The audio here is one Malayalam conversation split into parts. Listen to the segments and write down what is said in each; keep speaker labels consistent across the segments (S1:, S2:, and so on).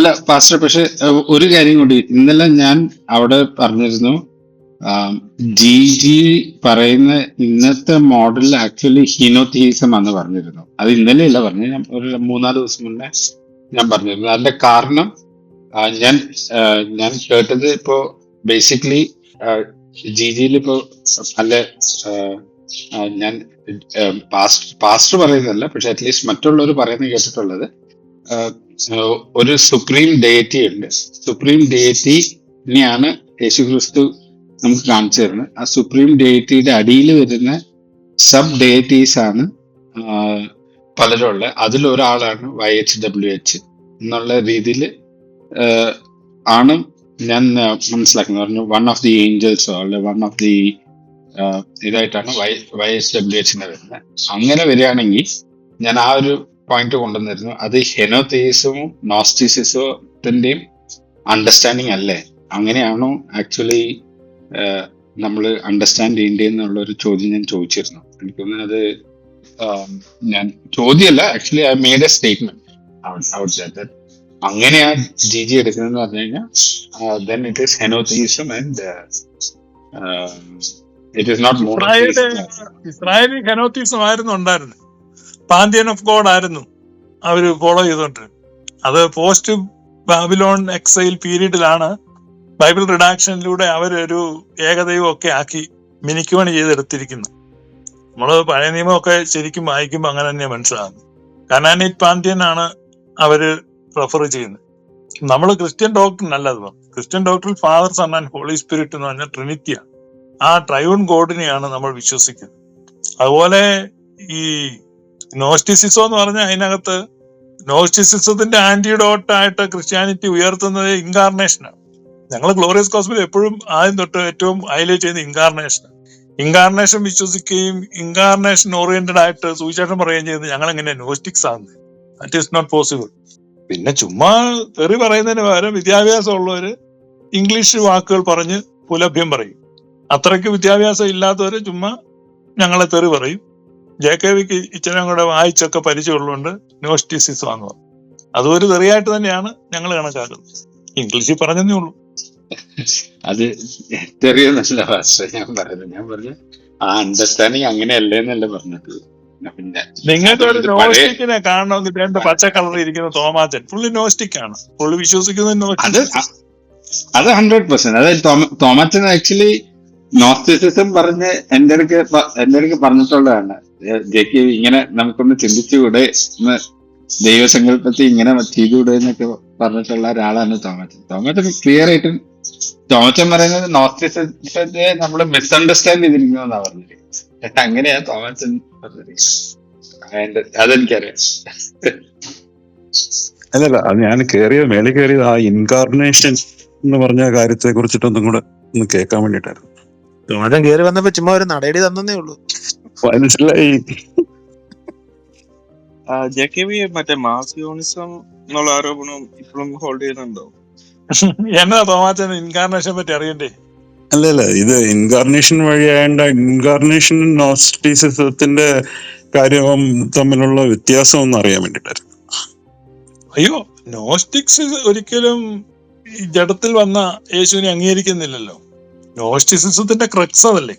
S1: അല്ല പാസ്റ്റർ പക്ഷെ ഒരു കാര്യം കൂടി. ഇന്നലെ ഞാൻ അവിടെ പറഞ്ഞിരുന്നു ജി ജി പറയുന്ന ഇന്നത്തെ മോഡൽ ആക്ച്വലി ഹിനോതീസം എന്ന് പറഞ്ഞിരുന്നു. അത് ഇന്നലെ അല്ല പറഞ്ഞു ഞാൻ ഒരു മൂന്നാൽ ദിവസം മുന്നേ ഞാൻ പറഞ്ഞിരുന്നു. അതിന്റെ കാരണം ഞാൻ ഞാൻ കേട്ടത് ഇപ്പോ ബേസിക്കലി ജി ജിയിൽ ഇപ്പോ നല്ല ഞാൻ പാസ്റ്റ് പാസ്റ്റ് പാസ്റ്റർ പറയുന്നതല്ല പക്ഷെ അറ്റ്ലീസ്റ്റ് മറ്റുള്ളവർ പറയുന്നത് കേട്ടിട്ടുള്ളത് ഒരു സുപ്രീം ഡേറ്റി ഉണ്ട്. സുപ്രീം ഡേറ്റിനെയാണ് യേശുക്രിസ്തു നമുക്ക് കാണിച്ചു തരുന്നത്. ആ സുപ്രീം ഡേറ്റിയുടെ അടിയിൽ വരുന്ന സബ് ഡേറ്റീസ് ആണ് പലരുള്ള അതിലൊരാളാണ് വൈ എച്ച് ഡബ്ല്യു എച്ച് എന്നുള്ള രീതിയിൽ ആണ് ഞാൻ മനസ്സിലാക്കുന്നത്. പറഞ്ഞു വൺ ഓഫ് ദി ഏഞ്ചൽസോ അല്ലെ വൺ ഓഫ് ദി ഇതായിട്ടാണ് വൈ വൈ എച്ച് ഡബ്ല്യു എച്ചിനെ വരുന്നത്. അങ്ങനെ വരികയാണെങ്കിൽ ഞാൻ ആ ഒരു പോയിന്റ് കൊണ്ടുവന്നിരുന്നു. അത് ഹെനോതീസവും നോസ്റ്റിസിസത്തിന്റെയും അണ്ടർസ്റ്റാൻഡിങ് അല്ലേ? അങ്ങനെയാണോ ആക്ച്വലി നമ്മൾ അണ്ടർസ്റ്റാൻഡ് ചെയ്യേണ്ടതെന്നുള്ള ഒരു ചോദ്യം ഞാൻ ചോദിച്ചിരുന്നു. എനിക്ക് തോന്നുന്നു അത് ഞാൻ ചോദ്യമല്ല actually I made a statement അങ്ങനെയാ ജി ജി എടുക്കുന്നതെന്ന് പറഞ്ഞു കഴിഞ്ഞാൽ then it is henotheism and it is not
S2: Israel ഇസ്രായേലിൽ ഹെനോത്തീസം ആയിരുന്നു ഉണ്ടായിരുന്നു. പാന്തിയൻ ഓഫ് ഗോഡ് ആയിരുന്നു അവർ ഫോളോ ചെയ്തോണ്ട് അത് പോസ്റ്റ് ബാബിലോൺ എക്സൈൽ പീരീഡിലാണ് ബൈബിൾ റിഡാക്ഷനിലൂടെ അവരൊരു ഏകദൈവം ഒക്കെ ആക്കി മിനിക്കുവാണ് ചെയ്തെടുത്തിരിക്കുന്നത് നമ്മൾ പഴയ നിയമമൊക്കെ ശരിക്കും വായിക്കുമ്പോൾ അങ്ങനെ തന്നെ മനസ്സിലാകുന്നു കനാനൈറ്റ് പാന്തിയൻ ആണ് അവർ പ്രിഫർ ചെയ്യുന്നത്. നമ്മൾ ക്രിസ്ത്യൻ ഡോക്ടറിൻ അല്ല അത് Christian ഡോക്ടറിൽ Father Son and Holy Spirit എന്ന് പറഞ്ഞ ട്രിനിറ്റിയാണ് ആ ട്രൈവൺ ഗോഡിനെയാണ് നമ്മൾ വിശ്വസിക്കുന്നത്. അതുപോലെ ഈ നോസ്റ്റിസിസം എന്ന് പറഞ്ഞാൽ അതിനകത്ത് നോസ്റ്റിസിസത്തിന്റെ ആന്റിഡോട്ടായിട്ട് ക്രിസ്ത്യാനിറ്റി ഉയർത്തുന്നത് ഇൻകാർണേഷനാണ് ഞങ്ങൾ ഗ്ലോറിയസ് കോസ്മിൽ എപ്പോഴും ആദ്യം തൊട്ട് ഏറ്റവും ഹൈലൈറ്റ് ചെയ്യുന്ന ഇൻകാർണേഷൻ ഇൻകാർണേഷൻ വിശ്വസിക്കുകയും ഇൻകാർണേഷൻ ഓറിയന്റഡ് ആയിട്ട് സുവിശേഷം പറയുകയും ചെയ്യുന്നത് ഞങ്ങൾ എങ്ങനെ നോസ്റ്റിക്സ് ആകുന്നത് ദാറ്റ് ഈസ് നോട്ട് പോസിബിൾ പിന്നെ ചുമ്മാ തെറി പറയുന്നതിന് പകരം വിദ്യാഭ്യാസം ഉള്ളവര് ഇംഗ്ലീഷ് വാക്കുകൾ പറഞ്ഞ് പുലഭ്യം പറയും. അത്രയ്ക്ക് വിദ്യാഭ്യാസം ഇല്ലാത്തവര് ചുമ്മാ ഞങ്ങളെ തെറി പറയും. ജെ കെ വിക്ക് ഇച്ചിരി കൂടെ വായിച്ചൊക്കെ പരിചയമുള്ളതുകൊണ്ട് നോസ്റ്റിസിസം ആണെന്ന് പറഞ്ഞു അതും ഒരു തെറിയായിട്ട് തന്നെയാണ് ഞങ്ങൾ കണക്കാക്കുന്നത്. ഇംഗ്ലീഷിൽ പറഞ്ഞതേ ഉള്ളൂ.
S1: അത് തെറിയൊന്നല്ല ഭാഷ ഞാൻ പറയുന്നത് ഞാൻ പറഞ്ഞു ആ അണ്ടർസ്റ്റാൻഡിങ് അങ്ങനെയല്ലേ എന്നല്ല പറഞ്ഞത്. പിന്നെ
S2: നിങ്ങൾക്ക് ഒരു നോസ്റ്റിക്കിനെ കാണണമെങ്കിൽ രണ്ട് പച്ച കളറിൽ ഇരിക്കുന്ന തോമാച്ചൻ. പുള്ളി നോസ്റ്റിക് ആണ്. പുള്ളി വിശ്വസിക്കുന്നത്
S1: അത് അത് ഹൺഡ്രഡ് പെർസെന്റ് അതായത് തോമച്ചൻ ആക്ച്വലി നോസ്റ്റിസിസം പറഞ്ഞ് എന്റെ അടുക്ക് എന്റെ അടുക്ക് പറഞ്ഞിട്ടുള്ളതാണ്. ജെ കെ ഇങ്ങനെ നമുക്കൊന്ന് ചിന്തിച്ചുകൂടെ എന്ന് ദൈവസങ്കല്പത്തിൽ ഇങ്ങനെ ചെയ്തുകൂടെ എന്നൊക്കെ പറഞ്ഞിട്ടുള്ള ഒരാളാണ് തോമച്ചൻ. തോമച്ചൻ ക്ലിയർ ആയിട്ടും തോമച്ചൻ പറയുന്നത് നോസ്റ്റിസത്തെ നമ്മൾ മിസ്അണ്ടർസ്റ്റാൻഡ് എന്നാ പറഞ്ഞത്. അങ്ങനെയാ തോമച്ചൻ പറഞ്ഞത്. അതിന്റെ- അതെനിക്കറിയാം.
S3: അല്ലല്ല അത് ഞാൻ കേറിയത് മേളിൽ കയറിയത് ആ ഇൻകാർണേഷൻ എന്ന് പറഞ്ഞ കാര്യത്തെ കുറിച്ചിട്ടൊന്നും കൂടെ ഒന്ന് കേൾക്കാൻ വേണ്ടിട്ടായിരുന്നു
S4: തോമാറ്റം കേറി വന്നപ്പോ ചുമ്മാ ഒരു നടയടി തന്നേ ഉള്ളൂ.
S3: മനസ്സിലായി
S5: ജെ കെ വി മറ്റേ മാസിയോണിസം എന്നുള്ള ആരോപണം ഇപ്പോഴും ഹോൾഡ് ചെയ്യുന്നുണ്ടോ?
S2: എന്നാ തോമാച്ചൻ ഇൻകാർണേഷൻ പറ്റി അറിയണ്ടേ?
S3: അല്ലല്ല ഇത് ഇൻകാർണേഷൻ വഴിയായണ്ട ഇൻകാർണേഷൻ നോസ്റ്റിസിസത്തിന്റെ കാര്യം തമ്മിലുള്ള വ്യത്യാസം ഒന്ന് അറിയാൻ വേണ്ടിട്ടായിരുന്നു
S2: അയ്യോ നോസ്റ്റിക്സ് ഒരിക്കലും ജഡത്തിൽ വന്ന യേശുവിനെ അംഗീകരിക്കുന്നില്ലല്ലോ. നോസ്റ്റിസിസത്തിന്റെ ക്രക്സ് അതല്ലേ?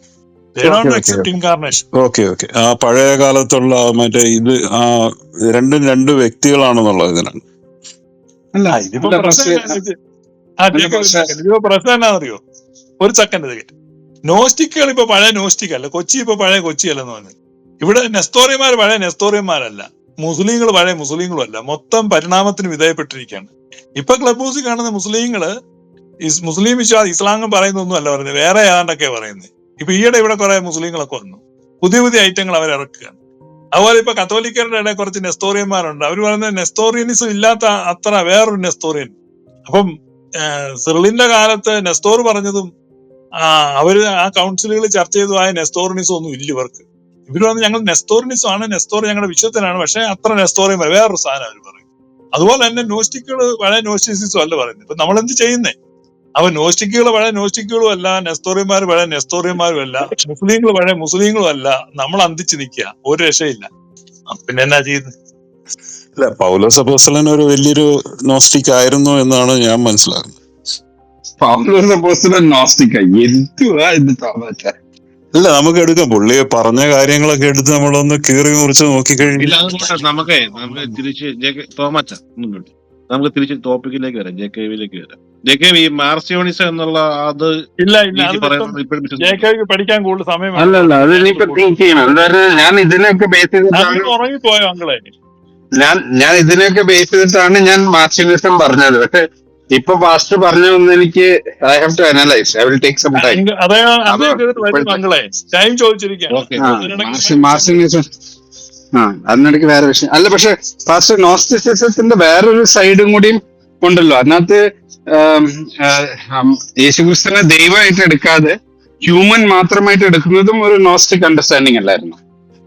S3: ഓക്കെ ഓക്കെ ആ പഴയ കാലത്തുള്ള മറ്റേ ഇത് ആ രണ്ടും രണ്ട് വ്യക്തികളാണെന്നുള്ള ഇതിനാണ്
S1: അല്ല
S2: ഇതിപ്പോ പ്രശ്നം ജേക്കബ് ഒരു സെക്കൻഡ് തികറ്റ് നോസ്റ്റിക്കുകൾ ഇപ്പൊ പഴയ നോസ്റ്റിക് അല്ല. കൊച്ചി ഇപ്പൊ പഴയ കൊച്ചി അല്ലെന്ന് പറഞ്ഞു. ഇവിടെ നെസ്തോറിയന്മാർ പഴയ നെസ്തോറിയന്മാരല്ല മുസ്ലിങ്ങൾ പഴയ മുസ്ലിങ്ങളും അല്ല. മൊത്തം പരിണാമത്തിന് വിധേയപ്പെട്ടിരിക്കുകയാണ്. ഇപ്പൊ ക്ലബ് ഹൗസിൽ കാണുന്ന മുസ്ലിങ്ങൾ മുസ്ലിം വിശ്വാസം ഇസ്ലാം പറയുന്നൊന്നും അല്ല പറയുന്നത് വേറെ ഏതാണ്ടൊക്കെ പറയുന്നത് ഇപ്പൊ ഈയിടെ ഇവിടെ കുറെ മുസ്ലിങ്ങളൊക്കെ വന്നു. പുതിയ പുതിയ ഐറ്റങ്ങൾ അവർ ഇറക്കുകയാണ്. അതുപോലെ ഇപ്പൊ കത്തോലിക്കരുടെ ഇടയിൽ കുറച്ച് നെസ്തോറിയന്മാരുണ്ട്. അവർ പറയുന്നത് നെസ്തോറിയനിസം ഇല്ലാത്ത അത്ര വേറൊരു നെസ്തോറിയൻ. അപ്പം സിറിലിന്റെ കാലത്ത് നെസ്തോർ പറഞ്ഞതും അവർ ആ കൗൺസിലുകൾ ചർച്ച ചെയ്തതായ നെസ്തോറിനിസം ഒന്നും ഇല്ല ഇവർക്ക്. ഇവർ പറഞ്ഞു ഞങ്ങൾ നെസ്തോറിനിസം ആണ് നെസ്തോർ ഞങ്ങളുടെ വിശ്വത്തിനാണ് പക്ഷെ അത്ര നെസ്തോറിയം വേറൊരു സാധനം അവർ പറയും അതുപോലെ തന്നെ നോസ്റ്റിക്കുകൾ വളരെ നോസ്റ്റിസിസം അല്ല പറയുന്നത്. ഇപ്പൊ നമ്മൾ എന്ത് ചെയ്യുന്നേ? അവ നോസ്റ്റിക്കുകൾ പഴയ നോസ്റ്റിക്കുകളും അല്ല നെസ്തോറിയന്മാർ പഴയ നെസ്തോറിയന്മാരും അല്ല മുസ്ലിങ്ങൾ പഴയ മുസ്ലിങ്ങളും അല്ല. നമ്മൾ അന്തിച്ചു നിൽക്കുക. ഒരു രക്ഷയില്ല. പിന്നെ എന്നാ ചെയ്യുന്നത്
S3: അല്ല പൗലോസ് അപ്പോസ്തലൻ ഒരു വലിയൊരു നോസ്റ്റിക് ആയിരുന്നു എന്നാണ് ഞാൻ മനസ്സിലാക്കുന്നത്.
S1: പൗലോസ് അപ്പോസ്തലൻ നോസ്റ്റിക്ക. എന്തുവാ ഇത് തോമാച്ച
S3: അല്ല നമുക്ക് എടുക്കാം. പുള്ളി പറഞ്ഞ കാര്യങ്ങളൊക്കെ എടുത്ത് നമ്മളൊന്ന് കീറി മുറിച്ച്
S6: നോക്കി
S3: നോക്കിക്കഴിഞ്ഞാൽ
S6: നമുക്ക് നമുക്ക് തിരിച്ച് തോമച്ച. ഒന്നും നമുക്ക് തിരിച്ച് ടോപ്പിക്കിലേക്ക് വരാം. ജെ കെ വിയിലേക്ക് വരാം. ജെ കെ വി മാർസിയോണിസം എന്നുള്ള അത്
S2: ഇല്ല ഇല്ല. പഠിക്കാൻ കൂടുതൽ സമയം അല്ല
S1: അല്ല അത് ഇനിയിപ്പോ തിങ്ക് ചെയ്യണം. ഞാൻ ഇതിനൊക്കെ ബേസ് ചെയ്തിട്ടാണ്
S2: അങ്ങ് ഉറങ്ങിപ്പോയോ അങ്ങളെ
S1: ഞാൻ ഞാൻ ഇതിനൊക്കെ ബേസ് ചെയ്തിട്ടാണ് ഞാൻ മാർച്ചിനിസം പറഞ്ഞത്. പക്ഷെ ഇപ്പൊ പാസ്റ്റർ പറഞ്ഞു എനിക്ക് I have to analyse I will take some time
S2: അങ്ക-
S1: ആ അതിനിടയ്ക്ക് വേറെ വിഷയം. അല്ല പക്ഷെ ഫാസ്റ്റ് നോസ്റ്റിസിസത്തിന്റെ വേറൊരു സൈഡും കൂടിയും ഉണ്ടല്ലോ. അതിനകത്ത് യേശുക്രിസ്തുവിനെ ദൈവമായിട്ട് എടുക്കാതെ ഹ്യൂമൻ മാത്രമായിട്ട് എടുക്കുന്നതും ഒരു നോസ്റ്റിക് അണ്ടർസ്റ്റാൻഡിങ് അല്ലായിരുന്നു?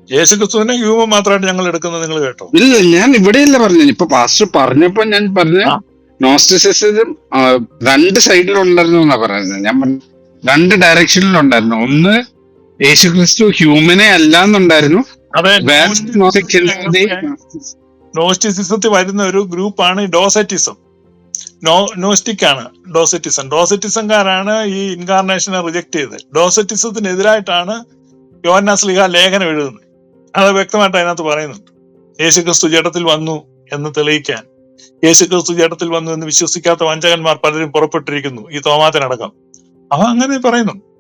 S2: യേശുക്രിസ്തുവിനെ ഹ്യൂമൻ മാത്രമായിട്ട് ഞങ്ങൾ എടുക്കുന്നത് നിങ്ങൾ കേട്ടോ?
S1: ഇല്ല ഞാൻ ഇവിടെയല്ല പറഞ്ഞു ഇപ്പൊ പാസ്റ്റർ പറഞ്ഞപ്പോ ഞാൻ പറഞ്ഞ. നോസ്റ്റിസിസം രണ്ട് സൈഡിലുണ്ടായിരുന്നു എന്നാ പറയുന്നത്. ഞാൻ പറഞ്ഞു രണ്ട് ഡയറക്ഷനിലുണ്ടായിരുന്നു ഒന്ന് യേശുക്രിസ്തു ഹ്യൂമനെ അല്ല എന്നുണ്ടായിരുന്നു
S2: നോസ്റ്റിസിസത്തിൽ വരുന്ന ഒരു ഗ്രൂപ്പാണ് ഡോസറ്റിസം നോ നോസ്റ്റിക് ആണ് ഡോസറ്റിസം ഡോസറ്റിസംകാരാണ് ഈ ഇൻകാർണേഷനെ റിജക്ട് ചെയ്തത്. ഡോസറ്റിസത്തിനെതിരായിട്ടാണ് യോന്നാസ്ലിഹ ലേഖനം എഴുതുന്നത്. അത് വ്യക്തമായിട്ട് അതിനകത്ത് പറയുന്നുണ്ട്. യേശുക്രിസ്തു ജഡത്തിൽ വന്നു എന്ന് തെളിയിക്കാൻ. യേശുക്രിസ്തു ജഡത്തിൽ വന്നു എന്ന് വിശ്വസിക്കാത്ത വഞ്ചകന്മാർ പലരും പുറപ്പെട്ടിരിക്കുന്നു ഈ തോമാത്തിനടക്കം. അവ അങ്ങനെ പറയുന്നുണ്ട്.